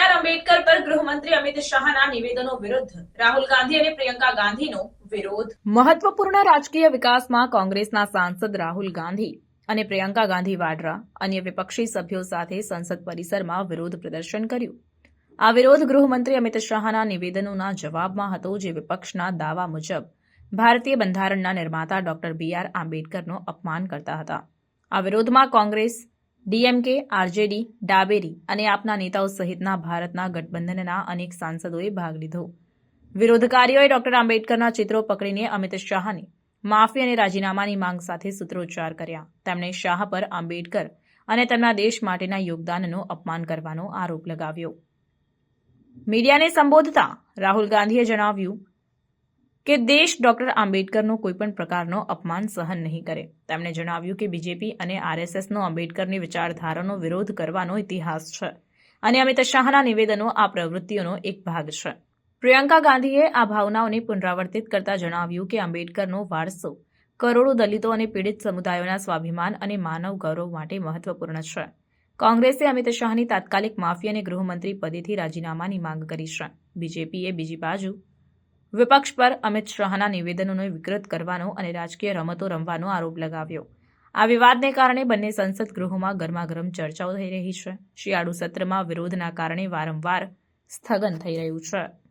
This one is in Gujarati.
આંબેડકર પર ગૃહમંત્રી અમિત શાહના નિવેદનો વિરુદ્ધ. રાહુલ ગાંધી અને પ્રિયંકા ગાંધીનો વિરોધ. મહત્વપૂર્ણ રાજકીય વિકાસમાં કોંગ્રેસના સાંસદ રાહુલ ગાંધી અને પ્રિયંકા ગાંધી વાડરા, અન્ય વિપક્ષી સભ્યો સાથે સંસદ પરિસરમાં વિરોધ પ્રદર્શન કર્યું. આ વિરોધ ગૃહમંત્રી અમિત શાહના નિવેદનોના જવાબમાં હતો જે વિપક્ષના દાવા મુજબ ભારતીય બંધારણના નિર્માતા ડોક્ટર બી આર આંબેડકરનો અપમાન કરતા હતા. આ વિરોધમાં કોંગ્રેસ ડીએમકે, આરજેડી, ડાબેરી અને આપના નેતાઓ સહિતના ભારતના ગઠબંધનના અનેક સાંસદોએ ભાગ લીધો. વિરોધકારીઓએ ડોક્ટર આંબેડકરના ચિત્રો પકડીને અમિત શાહને માફી અને રાજીનામાની માંગ સાથે સૂત્રોચ્ચાર કર્યા. તેમણે શાહ પર આંબેડકર અને તેમના દેશ માટેના યોગદાનનો અપમાન કરવાનો આરોપ લગાવ્યો. મીડિયાને સંબોધતા રાહુલ ગાંધીએ જણાવ્યું કે દેશ ડોક્ટર આંબેડકરનો કોઈપણ પ્રકારનો અપમાન સહન નહીં કરે. તેમણે જણાવ્યું કે બીજેપી અને આરએસએસનો આંબેડકરની વિચારધારાનો વિરોધ કરવાનો ઇતિહાસ છે અને અમિત શાહના નિવેદનો આ પ્રવૃત્તિઓનો એક ભાગ છે. પ્રિયંકા ગાંધીએ આ ભાવનાઓને પુનરાવર્તિત કરતા જણાવ્યું કે આંબેડકરનો વારસો કરોડો દલિતો અને પીડિત સમુદાયોના સ્વાભિમાન અને માનવ ગૌરવ માટે મહત્વપૂર્ણ છે. કોંગ્રેસે અમિત શાહની તાત્કાલિક માફી અને ગૃહમંત્રી પદેથી રાજીનામાની માંગ કરી છે. બીજેપીએ બીજી બાજુ વિપક્ષ પર અમિત શાહના નિવેદનોનો વિકૃત કરવાનો અને રાજકીય રમતો રમવાનો આરોપ લગાવ્યો. આ વિવાદને કારણે બંને સંસદ ગૃહોમાં ગરમાગરમ ચર્ચાઓ થઈ રહી છે. શિયાળુ સત્રમાં વિરોધના કારણે વારંવાર સ્થગન થઈ રહ્યું છે.